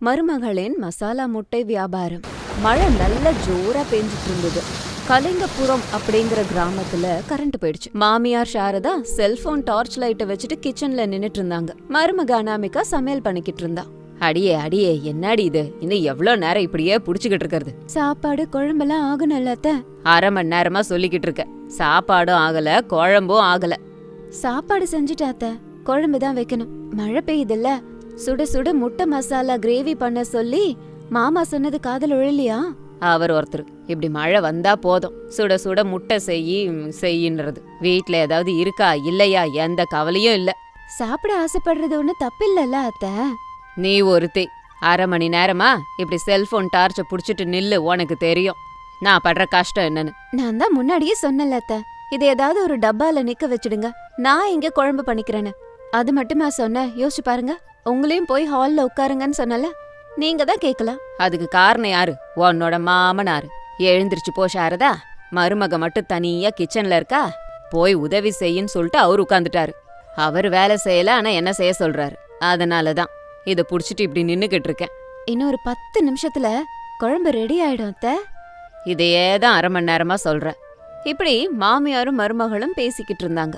மருமகளின் மசாலா முட்டை வியாபாரம். மழை நல்ல ஜோரா பெஞ்சிட்டு இருந்தது கலிங்கபுரம் அப்படிங்கிற கிராமத்துல கரண்ட் போயிடுச்சு. மாமியார் சாரதா செல்போன் டார்ச் லைட்டை வச்சுட்டு கிச்சன்ல நின்னுட்டு இருந்தாங்க மருமக அனாமிகா சமையல் பண்ணிக்கிட்டு இருந்தா அடியே அடியே என்னடி இது? இன்னும் எவ்வளவு நேரம் இப்படியே புடிச்சுக்கிட்டு இருக்கிறது சாப்பாடு குழம்பெல்லாம் ஆகணும்ல அத்தை. அரை மணி நேரமா சொல்லிக்கிட்டு இருக்க சாப்பாடும் ஆகல குழம்பும் ஆகல. சாப்பாடு செஞ்சுட்டாத்த குழம்பு தான் வைக்கணும். மழை பெய்யுதுல்ல. சுட சுட முட்டை மசாலா கிரேவி பண்ண சொல்லி மாமா சொன்னது காதல் விழலையா? அவர் ஒருத்தர் இப்படி மழை வந்தா போதும். சுட சுட முட்டை செய்யி செய்யின்றது. வீட்ல ஏதாவது இருக்கா இல்லையா எந்த கவலையும் இல்ல. சாப்பிட ஆசைப்படுறது ஒண்ணு தப்பில்லல்ல அத்த. நீ ஒருத்தி அரை மணி நேரமா இப்படி செல்போன் டார்ச்ச புடிச்சிட்டு நில்லு உனக்கு தெரியும். நான் படுற கஷ்டம் என்னன்னு. நான் தான் முன்னாடியே சொன்னல அத்த. இது ஏதாவது ஒரு டப்பால நிக்க வச்சிடுங்க. நான் இங்க குழம்பு பண்ணிக்கிறேன்னு. அது மட்டுமா சொன்ன? யோசிச்சு பாருங்க. உங்களையும் போய் ஹால்ல உட்காருங்கன்னு சொன்னல? நீங்க தான் கேட்கலாம். அதுக்கு காரணம் யாரு? உன்னோட மாமனாரு எழுந்திருச்சு போ சாரதா. மருமக மட்டும் தனியா கிச்சன்ல இருக்கா? போய் உதவி செய்யுன்னு சொல்லிட்டு அவர் உட்காந்துட்டாரு அவர் வேலை செய்யல ஆனா என்ன செய்ய சொல்றாரு. அதனால தான் இத புடிச்சிட்டு இப்படி நின்னுகிட்டு இருக்கேன். இன்னும் ஒரு பத்து நிமிஷத்துல குழம்பு ரெடி ஆயிடும் அத்த. இதையே தான் அரை மணி நேரமா சொல்றேன். இப்படி மாமியாரும் மருமகளும் பேசிக்கிட்டு இருந்தாங்க.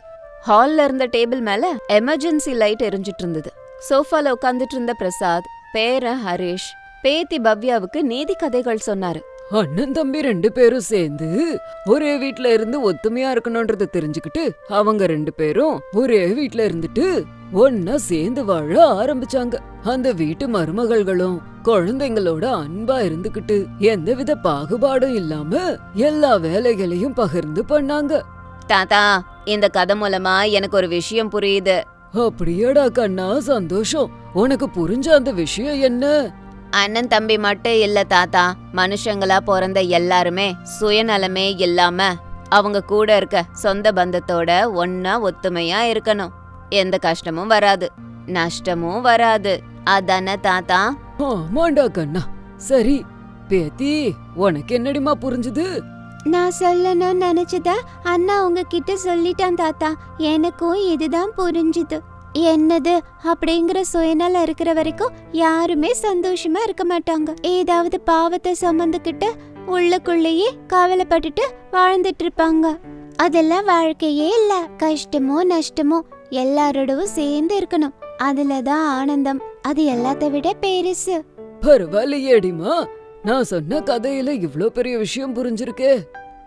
ஹால்ல இருந்த டேபிள் மேல எமர்ஜென்சி லைட் எரிஞ்சிட்டு இருந்தது சோஃபால உட்காந்துட்டு இருந்த பிரசாத் பேர ஹரிஷ் பேத்தி பவ்யாவுக்கு நீதி கதைகள் சொன்னாரு. அண்ணன் தம்பி ரெண்டு பேரும் சேர்ந்து ஒரே வீட்ல இருந்து ஒத்துமையா இருக்கணும்ன்றத தெரிஞ்சுக்கிட்டு அவங்க ரெண்டு பேரும் ஒரே வீட்ல இருந்துட்டு ஒன்னா சேர்ந்து வாழ ஆரம்பிச்சாங்க. அந்த வீட்டு மருமகள்களும் குழந்தைங்களோட அன்பா இருந்துகிட்டு எந்தவித பாகுபாடும் இல்லாம எல்லா வேலைகளையும் பகிர்ந்து பண்ணாங்க. தாத்தா இந்த கதை மூலமா எனக்கு ஒரு விஷயம் புரியுது. அப்படியாடா கண்ணா சந்தோஷம். உனக்கு புரிஞ்ச அந்த விஷயம் என்ன? அண்ணன் தம்பி மட்டும் இல்ல தாத்தா மனுஷங்களா பிறந்த எல்லாருமே சுயநலமே இல்லாம அவங்க கூட இருக்க சொந்த பந்தத்தோட ஒன்னா ஒத்துமையா இருக்கணும். எந்த கஷ்டமும் வராது. நஷ்டமும் வராது. அதானே தாத்தா? ஆமாண்டா கண்ணா. சரி பேத்தி உனக்கு என்னடிமா புரிஞ்சுது? நான் சொல்லணும்னு நினைச்சத அண்ணா உங்ககிட்ட சொல்லிட்டான் தாத்தா. எனக்கும் இதுதான் புரிஞ்சுது. என்னது? அப்படிங்கிற சுயநலம் இருக்கிற வரைக்கும் யாருமே சந்தோஷமா இருக்க மாட்டாங்க. ஏதாவது பாவத்தை சுமந்துக்கிட்டு உள்ளுக்குள்ளேயே கவலைப்பட்டுட்டு வாழ்ந்துட்டு இருப்பாங்க. அதெல்லாம் வாழ்க்கையே இல்ல. கஷ்டமோ நஷ்டமோ எல்லாரோடவும் சேர்ந்து இருக்கணும். அதுலதான் ஆனந்தம். அது எல்லாத்த விட பெருசு. பரவாயில்லையேடிமா நான் சொன்ன கதையில இவ்ளோ பெரிய விஷயம் புரிஞ்சிருக்கே.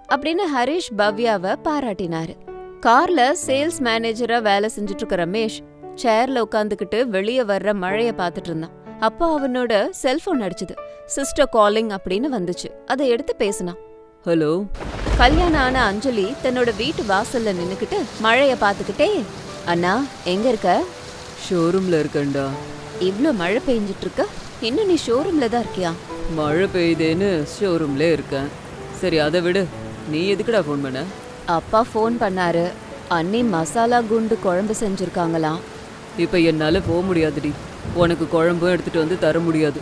அப்படின்னு ஹரிஷ் பவ்யாவை பாராட்டினாரு. கார்ல சேல்ஸ் மேனேஜரா வேலை செஞ்சுட்டு இருக்க ரமேஷ் சேர்ல உட்காந்துக்கிட்டு வெளியே வர்ற மழைய பார்த்துட்டு இருந்தான் அப்போ அவனோட செல்போன் அடிச்சுது. சிஸ்டர் காலிங் அப்படின்னு வந்துச்சு. அதை எடுத்து பேசினான். ஹலோ. கல்யாணம் ஆன அஞ்சலி தன்னோட வீட்டு வாசல்ல நின்னுக்கிட்டு மழைய பார்த்துக்கிட்டே அண்ணா எங்க இருக்க? ஷோரூம்ல இருக்கேன்டா. இவ்ளோ மழை பெஞ்சிட்டு இருக்க இன்னும் நீ ஷோரூம்ல தான் இருக்கியா? மழை பெய்யுதேன்னு ஷோரூம்ல இருக்கேன். சரி அதை விடு. நீ எதுக்குடா ஃபோன் பண்ண? அப்பா ஃபோன் பண்ணாரு. அண்ணி மசாலா குண்டு குழம்பு செஞ்சிருக்காங்களாம். இப்ப என்னால போக முடியாதுடி. உனக்கு குழம்பும் எடுத்துட்டு வந்து தர முடியாது.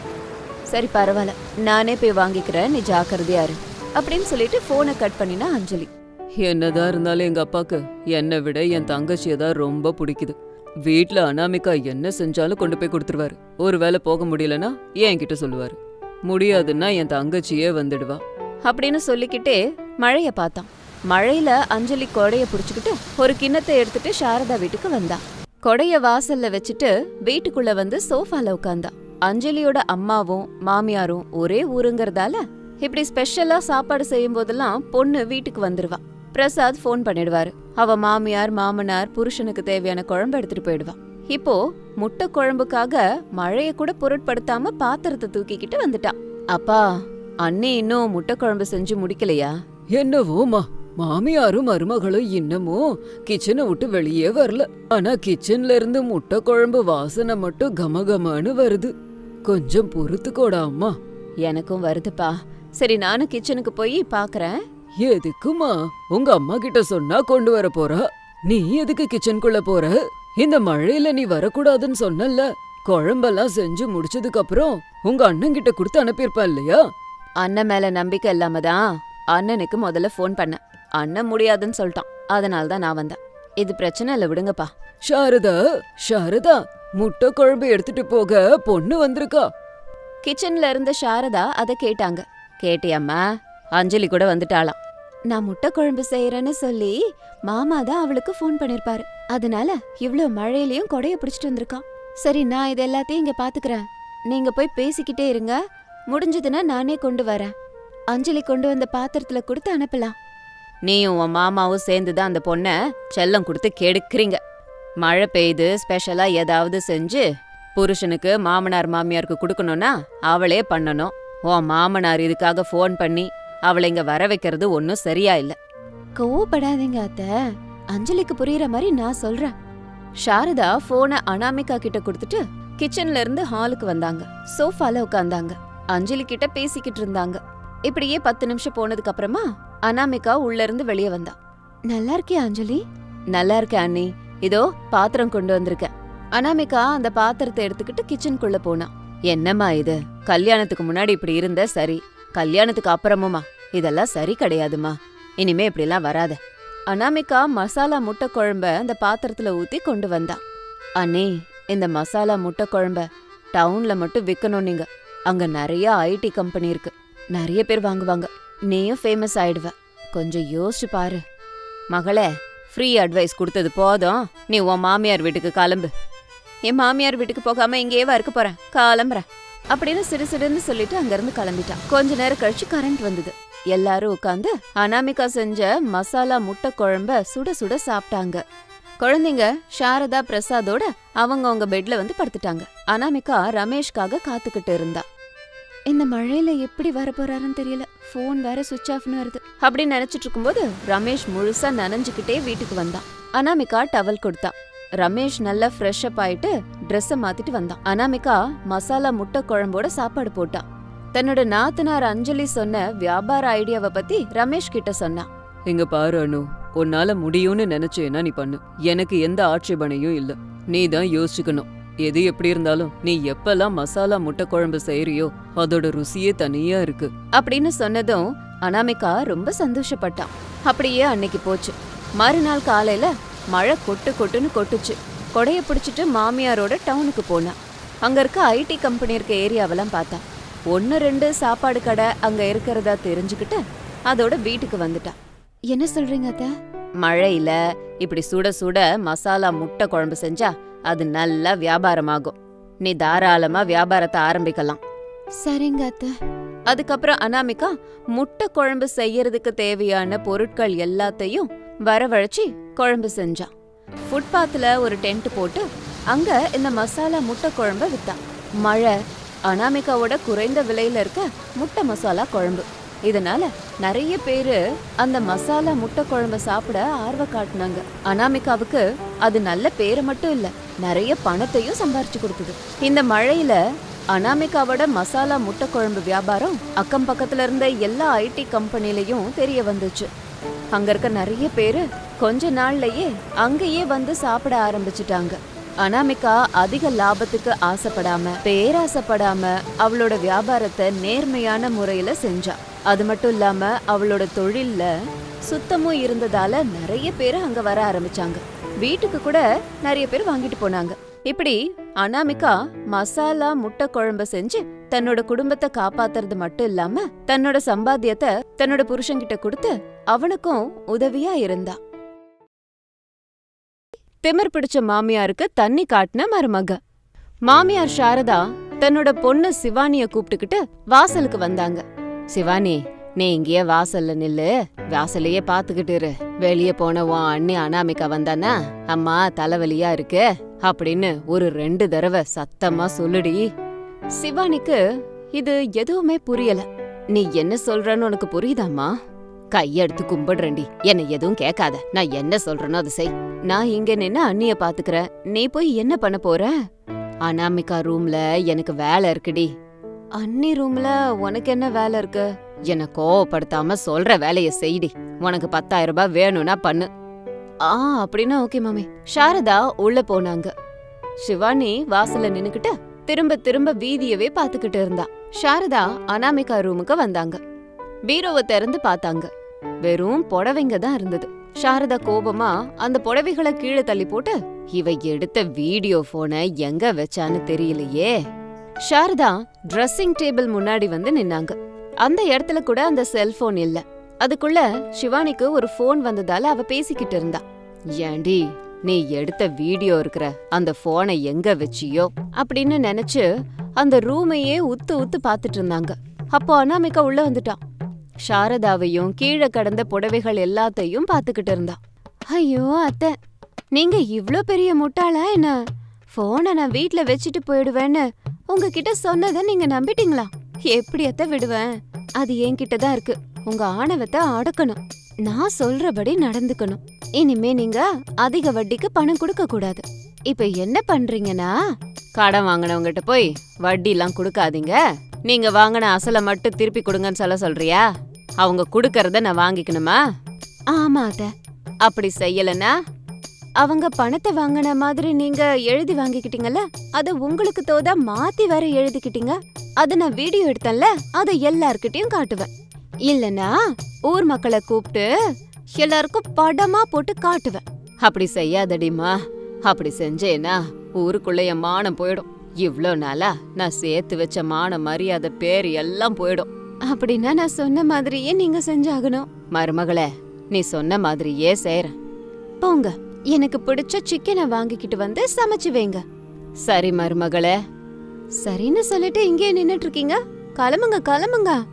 சரி பரவாயில்ல. நானே போய் வாங்கிக்கிறேன். நீ ஜாக்கிரதையா இரு. அப்படின்னு சொல்லிட்டு போனை கட் பண்ணினா அஞ்சலி. என்னதான் இருந்தாலும் எங்க அப்பாக்கு என்னை விட என் தங்கச்சியை தான் ரொம்ப பிடிக்குது. வீட்ல அனாமிகா என்ன செஞ்சாலும் கொண்டு போய் கொடுத்துருவாரு. ஒருவேளை போக முடியலன்னா என்கிட்ட சொல்லுவாரு. முடியாதுன்னா என் தங்கச்சியே வந்துடுவா. அப்படின்னு சொல்லிக்கிட்டே மழைய பார்த்தான். மழையில அஞ்சலி கொடைய புடிச்சுக்கிட்டு ஒரு கிண்ணத்தை எடுத்துட்டு சாரதா வீட்டுக்கு வந்தா கொடைய வாசல்ல வச்சுட்டு வீட்டுக்குள்ள வந்து சோஃபால உட்கார்ந்தா அஞ்சலியோட அம்மாவும் மாமியாரும் ஒரே ஊருங்கிறதால இப்படி ஸ்பெஷலா சாப்பாடு செய்யும் போதெல்லாம் பொண்ணு வீட்டுக்கு வந்துருவா. பிரசாத் ஃபோன் பண்ணிடுவாரு. அவ மாமியார் மாமனார் புருஷனுக்கு தேவையான குழம்பு எடுத்துட்டு போயிடுவா. இப்போ முட்டை குழம்புக்காக மழைய கூட பொருட்படுத்தாம பாத்திரத்தை தூக்கிக்கிட்டு வந்துட்டா அப்பா அண்ணி இன்னும் முட்டை குழம்பு செஞ்சு முடிக்கலையா? என்னவோமா மாமியாரும் மருமகளும் இன்னமும் கிச்சனை விட்டு வெளியே வரல. ஆனா கிச்சன்ல இருந்து முட்டை குழம்பு வாசனை மட்டும் கமகமான்னு வருது. கொஞ்சம் பொறுத்துக்கோடா அம்மா எனக்கும் வருதுப்பா. சரி நானும் கிச்சனுக்கு போய் பாக்குறேன். எதுக்குமா? உங்க அம்மா கிட்ட சொன்னா கொண்டு வர போறா. நீ எதுக்கு கிச்சனுக்குள்ள போற? இந்த மழையில நீ வரக்கூடாதுன்னு சொன்னல்ல. குழம்பெல்லாம் செஞ்சு முடிச்சதுக்கு அப்புறம் உங்க அண்ணன் கிட்ட கொடுத்து அனுப்பியிருப்பா இல்லையா? அண்ணன் மேல நம்பிக்கை இல்லாம தான் அண்ணனுக்கு முதல்ல ஃபோன் பண்ணேன். அண்ணன் முடியாதுன்னு சொல்லிட்டான். அதனால தான் நான் வந்தேன். இது பிரச்சனை இல்லை விடுங்கப்பா. சாரதா சாரதா முட்டை குழம்பு எடுத்துட்டு போக பொண்ணு வந்திருக்கா? கிச்சன்ல இருந்த சாரதா அதை கேட்டாங்க. கேட்டியம்மா அஞ்சலி கூட வந்துட்டாளாம். நான் முட்டை குழம்பு செய்யறேன்னு சொல்லி மாமா தான் அவளுக்கு ஃபோன் பண்ணிருப்பாரு. அதனால இவ்ளோ மழையிலயும் கொடைய பிடிச்சிட்டு வந்திருக்கான். சரி நான் இது எல்லாத்தையும் இங்க பாத்துக்கறேன். நீங்க போய் பேசிக்கிட்டே இருங்க. முடிஞ்சதுன்னா நானே கொண்டு வரேன். அஞ்சலி கொண்டு வந்த பாத்திரத்துல கொடுத்து அனுப்பலாம். நீயும் உன் மாமாவும் சேர்ந்து தான் அந்த பொண்ண செல்லம் கொடுத்து கெடுக்கிறீங்க. மழை பெய்து ஸ்பெஷலா ஏதாவது செஞ்சு புருஷனுக்கு மாமனார் மாமியாருக்கு கொடுக்கணும்னா அவளே பண்ணணும். உன் மாமனார் இதுக்காக ஃபோன் பண்ணி அவளை இங்க வர வைக்கிறது ஒன்றும் சரியா இல்ல. கோவப்படாதீங்க அத்த. அஞ்சலிக்கு புரியுற மாதிரி நான் சொல்றேன். சாரதா போனை அனாமிகா கிட்ட கொடுத்துட்டு கிச்சன்ல இருந்து ஹாலுக்கு வந்தாங்க. சோஃபால உட்கார்ந்தாங்க. அஞ்சலி கிட்ட பேசிக்கிட்டு இருந்தாங்க. இப்படியே பத்து நிமிஷம் போனதுக்கு அப்புறமா அனாமிகா உள்ள இருந்து வெளியே வந்தா. நல்லா இருக்கியா அஞ்சலி? நல்லா இருக்கேன் அண்ணி. இதோ பாத்திரம் கொண்டு வந்திருக்கேன். அனாமிகா அந்த பாத்திரத்தை எடுத்துக்கிட்டு கிச்சனுக்குள்ள போனா. என்னம்மா இது? கல்யாணத்துக்கு முன்னாடி இப்படி இருந்த சரி. கல்யாணத்துக்கு அப்புறமுமா? இதெல்லாம் சரி கிடையாதுமா. இனிமே இப்படிலாம் வராத. அனாமிகா மசாலா முட்டை குழம்ப அந்த பாத்திரத்துல ஊத்தி கொண்டு வந்தா. அண்ணே இந்த மசாலா முட்டை குழம்ப டவுன்ல மட்டும் விக்கணும் நீங்க. அங்க நிறைய ஐடி கம்பெனி இருக்கு. நிறைய பேர் வாங்குவாங்க. நீயும் ஃபேமஸ் ஆயிடுவ. கொஞ்சம் யோசிச்சு பாரு. மகளே ஃப்ரீ அட்வைஸ் கொடுத்தது போதும். நீ உன் மாமியார் வீட்டுக்கு கிளம்பு. என் மாமியார் வீட்டுக்கு போகாம இங்கேயேவா இருக்க போறேன்? கிளம்புறேன். அப்படின்னு சிறு சிறுன்னு சொல்லிட்டு அங்கிருந்து கிளம்பிட்டான். கொஞ்ச நேரம் கழிச்சு கரண்ட் வந்தது. எல்லாரும் உட்காந்து அனாமிகா செஞ்ச மசாலா முட்டை குழம்ப சுட சுட சாப்பிட்டாங்க. குழந்தைங்க சாரதா பிரசாதோட அவங்க அவங்க பெட்ல வந்து படுத்துட்டாங்க. அனாமிகா ரமேஷ்காக காத்துக்கிட்டு இருந்தா. இந்த மழையில எப்படி வர போறாருன்னு தெரியல. ஃபோன் வேற சுவிட்ச் ஆஃப்னு வருது. அப்படின்னு நினைச்சிட்டு இருக்கும்போது ரமேஷ் முழுசா நனைஞ்சுக்கிட்டே வீட்டுக்கு வந்தான். அனாமிகா டவல் கொடுத்தா. ரமேஷ் நல்லா ஃப்ரெஷ் அப் ஆயிட்டு ட்ரெஸ்ஸ மாத்திட்டு வந்தான். அனாமிகா மசாலா முட்டை குழம்போட சாப்பாடு போட்டான். தன்னோட நாத்தனார் அஞ்சலி சொன்ன வியாபார ஐடியாவை பத்தி ரமேஷ் கிட்ட சொன்னான். இங்க பாரு அனு உன்னால முடியும்னு நினைச்சேன்னா நீ பண்ணு. எனக்கு எந்த ஆட்சேபனையும் இல்ல. நீ தான் யோசிச்சுக்கணும் எது எப்படி இருந்தாலும் நீ எப்பெல்லாம் மசாலா முட்டை குழம்பு செய்யறியோ அதோட ருசியே தனியா இருக்கு. அப்படின்னு சொன்னதும் அனாமிகா ரொம்ப சந்தோஷப்பட்டான். அப்படியே அன்னைக்கு போச்சு. மறுநாள் காலையில மழை கொட்டு கொட்டுன்னு கொட்டுச்சு. கொடைய பிடிச்சிட்டு மாமியாரோட டவுனுக்கு போனா. அங்க இருக்க ஐடி கம்பெனி இருக்க ஏரியாவெல்லாம் பார்த்தா. ஒன்னு ரெண்டு சாப்பாடு கடை அங்க இருக்கிறதா தெரிஞ்சுக்கிட்டு அதோட வீட்டுக்கு வந்துட்டா. என்ன சொல்றீங்க அத்த? மழையில இப்படி சுட சுட மசாலா முட்டை குழம்பு செஞ்சா அது நல்லா வியாபாரமாகும். நீ தாராளமா வியாபாரத்தை ஆரம்பிக்கலாம். சரிங்க அத்தை. அதுக்கப்புறம் அனாமிகா முட்டை குழம்பு செய்யறதுக்கு தேவையான பொருட்கள் எல்லாத்தையும் வரவழைச்சி குழம்பு செஞ்சான் ஃபுட்பாத்தில் ஒரு டென்ட் போட்டு அங்க இந்த மசாலா முட்டை குழம்ப விற்றான் மழை அனாமிகாவோட குறைந்த விலையில இருக்க முட்டை மசாலா குழம்பு. இதனால நிறைய பேரு அந்த மசாலா முட்டை குழம்ப சாப்பிட ஆர்வம் காட்டினாங்க. அனாமிகாவுக்கு அது நல்ல பேரை மட்டும் இல்ல நிறைய பணத்தையும் சம்பாரிச்சு கொடுத்தது. இந்த மழையில அனாமிகாவோட மசாலா முட்டை குழம்பு வியாபாரம் அக்கம் பக்கத்துல இருந்த எல்லா ஐடி கம்பெனிலையும் தெரிய வந்துச்சு. அங்க இருக்க நிறைய பேரு கொஞ்ச நாள்லயே அங்கேயே வந்து சாப்பிட ஆரம்பிச்சிட்டாங்க. அனாமிகா அதிக லாபத்துக்கு ஆசைப்படாம பேராசைப்படாம அவளோட வியாபாரத்தை நேர்மையான முறையில செஞ்சா. அது மட்டும் இல்லாம அவளோட தொழில்ல சுத்தமும் இருந்ததால நிறைய பேர் அங்க வர ஆரம்பிச்சாங்க. வீட்டுக்கு கூட நிறைய பேர் வாங்கிட்டு போனாங்க. இப்படி அனாமிகா மசாலா முட்டை குழம்பு செஞ்சு தன்னோட குடும்பத்தை காப்பாத்துறது மட்டும் இல்லாம தன்னோட சம்பாத்தியத்தை தன்னோட புருஷன்கிட்ட கொடுத்து அவனுக்கும் உதவியா இருந்தா. திமிர் பிடிச்ச மாமியாருக்கு தண்ணி காட்டின மருமக. மாமியார் சாரதா தன்னோட பொண்ணு சிவானிய கூப்பிட்டுக்கிட்டு வாசலுக்கு வந்தாங்க. சிவானி நீ இங்கேயே வாசல்ல நில்லு. வாசலையே பாத்துக்கிட்டு இரு. வெளியே போன உன் அண்ணி அனாமிகா வந்தானா அம்மா தலைவலியா இருக்கு? அப்படின்னு ஒரு ரெண்டு தடவை சத்தமா சொல்லுடி. சிவானிக்கு இது எதுவுமே புரியல. நீ என்ன சொல்றன்னு உனக்கு புரியுதாம்மா? கையெடுத்து கும்பிடுறேன்டி. என்னை எதுவும் கேட்காத. நான் என்ன சொல்றேனோ அதை செய். நான் இங்க நின்னு அண்ணிய பாத்துக்கிறேன். நீ போய் என்ன பண்ண போற? அனாமிகா ரூம்ல எனக்கு வேலை இருக்குடி. அண்ணி ரூம்ல உனக்கு என்ன வேலை இருக்கு? என்ன கோவப்படுத்தாம சொல்ற வேலைய செய்டி. உனக்கு பத்தாயிரம் ரூபாய் வேணும்னா பண்ணு. ஆ அப்படின்னா ஓகே மாமி. சாரதா உள்ள போனாங்க. சிவானி வாசல்ல நின்னுக்கிட்டு திரும்ப திரும்ப வீதியவே பாத்துக்கிட்டு இருந்தா. சாரதா அனாமிகா ரூமுக்கு வந்தாங்க. பீரோவை திறந்து பார்த்தாங்க. வெறும் புடவைங்க தான் இருந்தது. சாரதா கோபமா அந்த புடவைகளை கீழே தள்ளி போட்டு இவ எடுத்த வீடியோ போனை எங்க வச்சான்னு தெரியலையே. சாரதா ட்ரெஸ்ஸிங் டேபிள் முன்னாடி வந்து நின்னாங்க. அந்த இடத்துல கூட அந்த செல்போன் இல்ல. அதுக்குள்ள சிவானிக்கு ஒரு ஃபோன் வந்ததால அவ பேசிக்கிட்டு இருந்தா. ஏண்டி நீ எடுத்த வீடியோ இருக்கிற அந்த போனை எங்க வச்சியோ? அப்படின்னு நினைச்சு அந்த ரூமையே உத்து உத்து பாத்துட்டு இருந்தாங்க. அப்போ அனாமிகா உள்ள வந்துட்டான் சாரதாவையும் கீழே கடந்த புடவைகள் எல்லாத்தையும் பாத்துக்கிட்டு இருந்தா. ஐயோ அத்தை நீங்க இவ்ளோ பெரிய முட்டாளா என்ன? போனை நான் வீட்ல வச்சுட்டு போயிடுவேன்னு உங்ககிட்ட சொன்னதை நீங்க நம்பிட்டீங்களா? எப்படி அத்தை விடுவேன்? அது என்கிட்ட தான் இருக்கு. உங்க ஆணவத்தை அடக்கணும். நான் சொல்றபடி நடந்துக்கணும். இனிமே நீங்க அதிக வட்டிக்கு பணம் கொடுக்க கூடாது. இப்ப என்ன பண்றீங்கன்னா கடன் வாங்கினவங்கிட்ட போய் வட்டி எல்லாம் கொடுக்காதீங்க. நீங்க வாங்கின அசலை மட்டும் திருப்பி கொடுங்கன்னு சொல்ல சொல்றியா? அவங்க கொடுக்கறத நான் வாங்கிக்கணுமா? ஆமா அத்த. அப்படி செய்யலனா அவங்க பணத்தை வாங்கின மாதிரி நீங்க எழுதி வாங்கிக்கிட்டீங்கல்ல? அத உங்களுக்கு தோதா மாத்தி வேற எழுதிக்கிட்டீங்க? அத நான் வீடியோ எடுத்தேன்ல அத எல்லார்கிட்டயும் காட்டுவேன். இல்லனா ஊர் மக்களை கூப்பிட்டு எல்லாருக்கும் படமா போட்டு காட்டுவேன். அப்படி செய்யாதடிமா அப்படி செஞ்சேனா ஊருக்குள்ள என் மானம் போயிடும். இவ்ளோ நாளா நான் சேர்த்து வச்ச மான மரியாதை பேர் எல்லாம் போயிடும். அப்படின்னா நான் சொன்ன மாதிரியே நீங்க செஞ்சாகணும். மருமகளே நீ சொன்ன மாதிரியே செய்றேன். போங்க. எனக்கு பிடிச்ச சிக்கனை வாங்கிக்கிட்டு வந்து சமைச்சு வைங்க. சரி மருமகளே. சரின்னு சொல்லிட்டு இங்கே நின்னுட்டு இருக்கீங்க கிளம்புங்க கிளம்புங்க.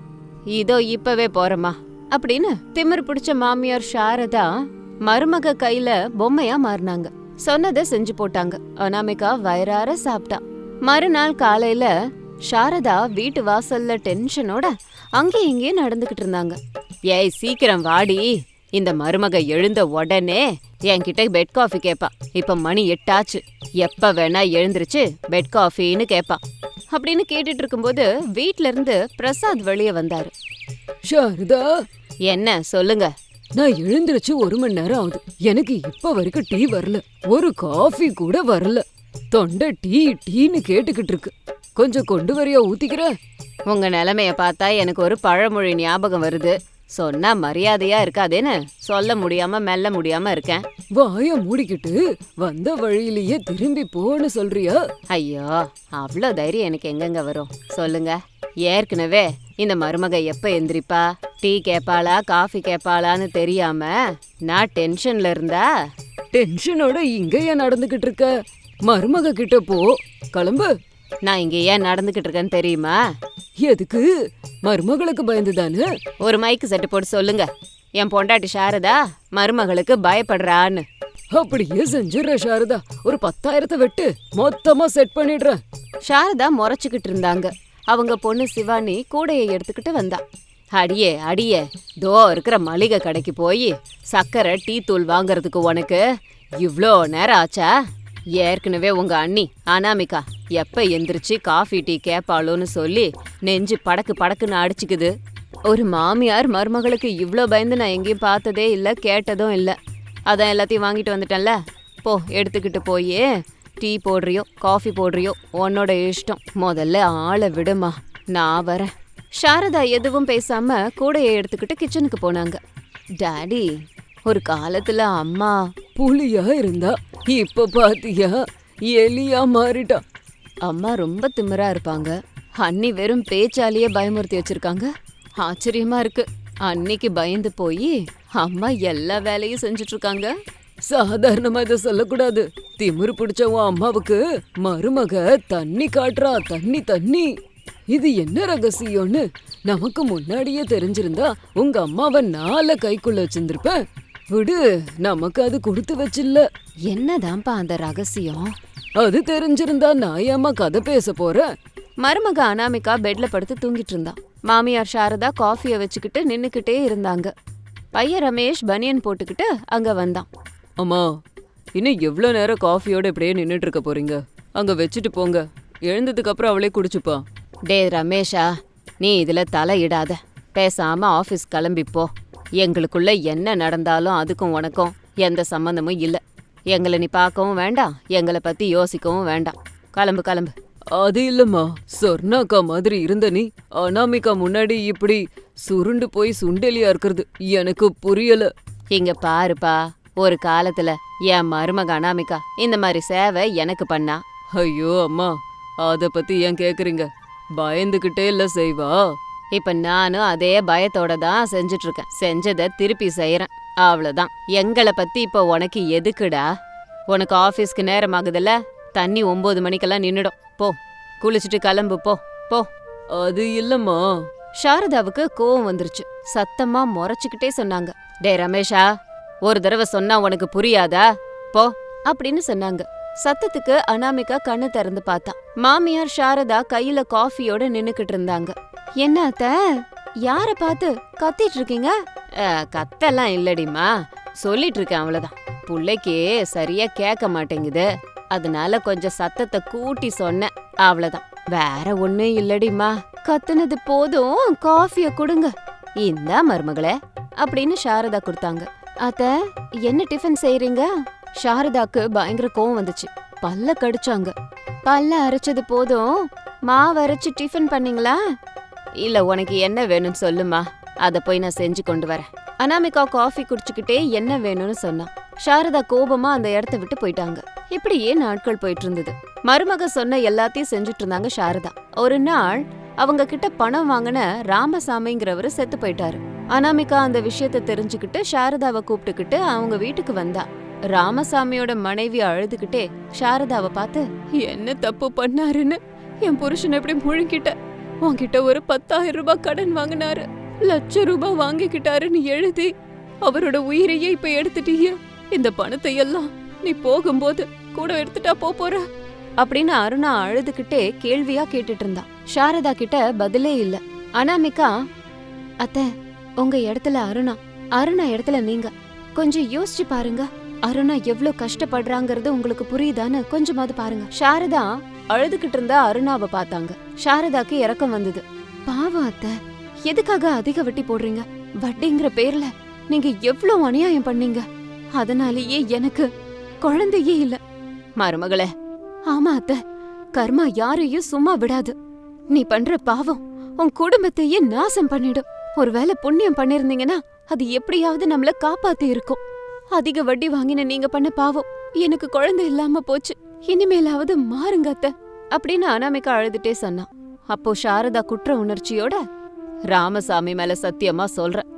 இதோ இப்பவே போறேம்மா. அப்படின்னு திமிர் பிடிச்ச மாமியார் சாரதா மருமக கையில பொம்மையா மாறினாங்க. சொன்னதை செஞ்சு போட்டாங்க. அனாமிகா வயிறார சாப்பிட்டா. மறுநாள் காலையில சாரதா வீட்டு வாசல்ல டென்ஷனோட அங்கேயும் இங்கேயும் நடந்துகிட்டு இருந்தாங்க. ஏய் சீக்கிரம் வாடி. இந்த மருமக எழுந்த உடனே என்கிட்ட பெட் காஃபி கேப்பா. இப்ப மணி எட்டாச்சு. எப்ப வேணா எழுந்திருச்சு பெட் காஃபின்னு கேப்பா. அப்படின்னு கேட்டுட்டு இருக்கும்போது வீட்ல இருந்து பிரசாத் வெளியே வந்தாரு. சாரதா! என்ன சொல்லுங்க. நான் எழுந்திருச்சு ஒரு மணி நேரம் ஆகுது. எனக்கு இப்ப வரைக்கும் டீ வரல. ஒரு காஃபி கூட வரல. தொண்டை டீ டீன்னு கேட்டுக்கிட்டு இருக்கு. கொஞ்சம் கொண்டு வரியா ஊத்திக்கிற? உங்க நிலைமைய பார்த்தா எனக்கு ஒரு பழமொழி ஞாபகம் வருது. சொன்னா மரியாதையா இருக்காதேன்னு சொல்ல முடியாம மெல்ல முடியாம இருக்கேன். வாய மூடிக்கிட்டு வந்த வழியிலேயே திரும்பி போன்னு சொல்றியா? ஐயோ அவ்வளோ தைரியம் எனக்கு எங்கெங்க வரும்? சொல்லுங்க. ஏற்கனவே இந்த மருமக எப்ப எந்திரிப்பா? டீ கேப்பாளா காஃபி கேப்பாளான்னு தெரியாம நான் டென்ஷன்ல இருந்தா? டென்ஷனோட இங்க ஏன் நடந்துகிட்டு இருக்க? மருமக கிட்ட போ. கிளம்பு. நான் இங்க ஏன் நடந்துகிட்டு இருக்கேன்னு தெரியுமா? எதுக்கு? மருமகளுக்கு பயந்துதானே? ஒரு மைக்கு செட்டு போட்டு சொல்லுங்க. என் பொண்டாட்டி சாரதா மருமகளுக்கு பயப்படுறான்னு. அப்படியே செஞ்சிடுற சாரதா. ஒரு பத்தாயிரத்தை வெட்டு. மொத்தமா செட் பண்ணிடுறேன். சாரதா முறைச்சுக்கிட்டு இருந்தாங்க. அவங்க பொண்ணு சிவானி கூடையை எடுத்துக்கிட்டு வந்தா. அடியே அடியே தோ இருக்கிற மளிகை கடைக்கு போய் சக்கரை டீ தூள் வாங்குறதுக்கு உனக்கு இவ்ளோ நேரம் ஆச்சா? ஏற்கனவே உங்க அண்ணி அனாமிகா எப்ப எந்திரிச்சு காஃபி டீ கேப்பாளோன்னு சொல்லி நெஞ்சு படக்கு படக்குன்னு அடிச்சுக்குது. ஒரு மாமியார் மருமகளுக்கு இவ்வளோ பயந்து நான் எங்கேயும் பார்த்ததே இல்லை கேட்டதும் இல்லை. அதான் எல்லாத்தையும் வாங்கிட்டு வந்துட்டேன்ல. போ எடுத்துக்கிட்டு போய். டீ போடுறியோ காஃபி போடுறியோ உன்னோட இஷ்டம். முதல்ல ஆளை விடுமா. நான் வரேன். சாரதா எதுவும் பேசாம கூடையை எடுத்துக்கிட்டு கிச்சனுக்கு போனாங்க. டாடி ஒரு காலத்துல அம்மா புலியா இருந்தா இப்ப பாத்தியா? எலியா மாறிட்டா. அம்மா ரொம்ப திமிரா இருப்பாங்க. அண்ணி வெறும் பேச்சாலேயே பயமுறுத்தி வச்சிருக்காங்க. ஆச்சரியமா இருக்கு. அன்னிக்கு பயந்து போய் அம்மா எல்லா வேலையும் செஞ்சுட்டு இருக்காங்க சாதாரணமா இதை சொல்லக்கூடாது. திமிரு பிடிச்ச உன் அம்மாவுக்கு மருமக தண்ணி காட்டுறா தண்ணி தண்ணி. இது என்ன ரகசியம்னு நமக்கு முன்னாடியே தெரிஞ்சிருந்தா உங்க அம்மாவை நாள கைக்குள்ள வச்சிருந்திருப்ப விடு நமக்கு அது கொடுத்து வச்சில்ல. என்னதான்ப்பா அந்த ரகசியம்? அது தெரிஞ்சிருந்தா நான் ஏம்மா கதை பேச போறேன் மருமக அனாமிகா பெட்ல படுத்து தூங்கிட்டு இருந்தா. மாமியார் சாரதா காஃபிய வச்சுக்கிட்டு நின்னுக்கிட்டே இருந்தாங்க. பையன் ரமேஷ் பனியன் போட்டுக்கிட்டு அங்க வந்தான். அம்மா இன்னும் எவ்வளோ நேரம் காஃபியோட இப்படியே நின்றுட்டு இருக்க போறீங்க? அங்க வச்சுட்டு போங்க. எழுந்ததுக்கு அப்புறம் அவளே குடிச்சுப்பா. டே ரமேஷா நீ இதுல தலையிடாத. பேசாம ஆபீஸ் கிளம்பி போ. எங்களுக்குள்ள என்ன நடந்தாலும் அதுக்கும் உனக்கும் எந்த சம்மந்தமும் இல்ல. எங்களை நீ பார்க்கவும் வேண்டாம் எங்களை பத்தி யோசிக்கவும் வேண்டாம். கிளம்பு கிளம்பு. அது இல்லம்மா. சொர்ணாக்கா மாதிரி இருந்த நீ அனாமிகா முன்னாடி இப்படி சுருண்டு போய் சுண்டெலியா இருக்கிறது எனக்கு புரியல. இங்க பாருப்பா ஒரு காலத்துல என் மருமக அனாமிகா இந்த மாதிரி சேவை எனக்கு பண்ணா. ஐயோ அம்மா அத பத்தி ஏன் கேக்குறீங்க? பயந்துகிட்டே இல்ல செய்வா? இப்ப நானும் அதே பயத்தோட தான் செஞ்சுட்டு இருக்கேன் செஞ்சதை திருப்பி செய்யறேன் அவ்வளவுதான். எங்களை பத்தி இப்ப உனக்கு எதுக்குடா? உனக்கு ஆபீஸ்க்கு நேரம் ஆகுதுல்ல தண்ணி ஒன்பது மணிக்கெல்லாம் நின்னுடும். போ. குளிச்சுட்டு கிளம்பு போ. போ. அது இல்லம்மா. சாரதாவுக்கு கோவம் வந்துருச்சு. சத்தமா முறைச்சுக்கிட்டே சொன்னாங்க. டே ரமேஷா ஒரு தடவை சொன்னா உனக்கு புரியாதா? போ. அப்படின்னு சொன்னாங்க. சத்தத்துக்கு அனாமிகா கண்ணு திறந்து பார்த்தா. மாமியார் சாரதா கையில காஃபியோட நின்னுக்கிட்டு இருந்தாங்க. என்ன அத்த? யார பார்த்து கத்திட்டு இருக்கீங்க "அஹ், கத்தெல்லாம் இல்லடிமா சொல்லிட்டு இருக்கேன் அவ்வளவுதான். புள்ளைக்கு சரியா கேட்க மாட்டேங்குது. அதனால கொஞ்சம் சத்தத்தை கூட்டி சொன்னேன். அவ்வளவுதான். வேற ஒண்ணும் இல்லடிமா கத்துனது போதும். காஃபிய கொடுங்க. இந்தா மருமகளே அப்படின்னு சாரதா கொடுத்தாங்க. அத்த என்ன டிஃபன் செய்றீங்க? சாரதாக்கு பயங்கர கோவம் வந்துச்சு. பல்ல கடிச்சாங்க. பல்ல அரைச்சது போதும். மாவு அரைச்சு டிஃபன் பண்ணீங்களா? இல்ல உனக்கு என்ன வேணும்னு சொல்லுமா? அதை போய் நான் செஞ்சு கொண்டு வரேன். அனாமிகா காஃபி குடிச்சுக்கிட்டே என்ன வேணும்னு சொன்னான் சாரதா கோபமா அந்த இடத்த விட்டு போயிட்டாங்க. இப்படியே நாட்கள் போயிட்டு இருந்தது மருமக சொன்ன எல்லாத்தையும் செஞ்சுட்டு இருந்தாங்க சாரதா. ஒரு நாள் அவங்க கிட்ட பணம் வாங்கின ராமசாமிங்கிறவரு செத்து போயிட்டாரு. அனாமிகா அந்த விஷயத்த தெரிஞ்சுக்கிட்டு சாரதாவை கூப்பிட்டுக்கிட்டு அவங்க வீட்டுக்கு வந்தா. ராமசாமியோட மனைவி அழுதுகிட்டே சாரதாவை பார்த்து என்ன தப்பு பண்ணாருன்னு? என் புருஷன் எப்படி முழுங்கிட்ட? உன்கிட்ட ஒரு பத்தாயிரம் ரூபாய் கடன் வாங்கினாரு. லட்ச ரூபாய் வாங்கிக்கிட்டாருன்னு எழுதி அவரோட உயிரையே இப்ப எடுத்துட்டீங்க இந்த பணத்தை எல்லாம் நீ போகும்போது கூட எடுத்துட்டா போ போற. அப்படின்னு அருணா அழுதுகிட்டே கேள்வியா கேட்டுட்டு இருந்தா சாரதா கிட்ட பதிலே இல்ல. அனாமிகா அத்த உங்க இடத்துல அருணா. அருணா இடத்துல நீங்க. கொஞ்சம் யோசிச்சு பாருங்க. அருணா எவ்ளோ கஷ்டப்படுறாங்கறது உங்களுக்கு புரியுதான்னு கொஞ்சமாவது பாருங்க. சாரதா அழுதுகிட்டு இருந்த அருணாவை பார்த்தாங்க. சாரதாக்கு இறக்கம் வந்தது. பாவம் அத்த எதுக்காக அதிக வட்டி போடுறீங்க? வட்டிங்கிற பேர்ல நீங்க எவ்ளோ அநியாயம் பண்ணீங்க? அதனாலேயே எனக்கு குழந்தையே இல்ல. மருமகளே. ஆமா அத்த கர்மா யாரையும் சும்மா விடாது. நீ பண்ற பாவம் உன் குடும்பத்தையே நாசம் பண்ணிடும். ஒருவேளை புண்ணியம் பண்ணிருந்தீங்கன்னா அது எப்படியாவது நம்மள காப்பாத்தி இருக்கும் அதிக வட்டி வாங்கின நீங்க பண்ண பாவம். எனக்கு குழந்தை இல்லாம போச்சு. இனிமேலாவது மாறுங்க அத்த. அப்படின்னு அனாமிகா அழுதுட்டே சொன்னான் அப்போ சாரதா குற்ற உணர்ச்சியோட ராமசாமி மேல சத்தியமா சொல்றேன்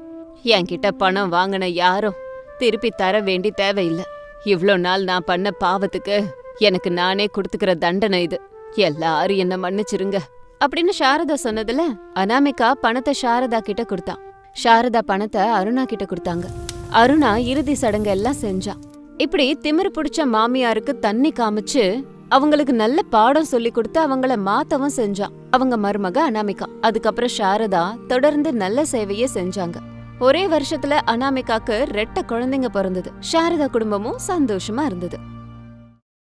என்கிட்ட பணம் வாங்கின யாரும் திருப்பி தர வேண்டி தேவையில்ல. இவ்ளோ நாள் நான் பண்ண பாவத்துக்கு எனக்கு நானே கொடுத்துக்கிற தண்டனை இது. எல்லாரும் என்ன மன்னிச்சிருங்க. அப்படின்னு சாரதா சொன்னதுல அனாமிகா பணத்தை சாரதா கிட்ட கொடுத்தான் சாரதா பணத்தை அருணா கிட்ட கொடுத்தாங்க. அருணா இறுதி சடங்கு எல்லாம் செஞ்சா. இப்படி திமிரு பிடிச்ச மாமியாருக்கு தண்ணி காமிச்சு அவங்களுக்கு நல்ல பாடம் சொல்லி கொடுத்து அவங்கள மாத்தவும் செஞ்சான் அவங்க மருமக அனாமிகா அதுக்கப்புறம் சாரதா தொடர்ந்து நல்ல சேவையை செஞ்சாங்க. ஒரே வருஷத்துல அனாமிகாக்கு ரெட்ட குழந்தைங்க பிறந்தது. சாரதா குடும்பமும் சந்தோஷமா இருந்தது.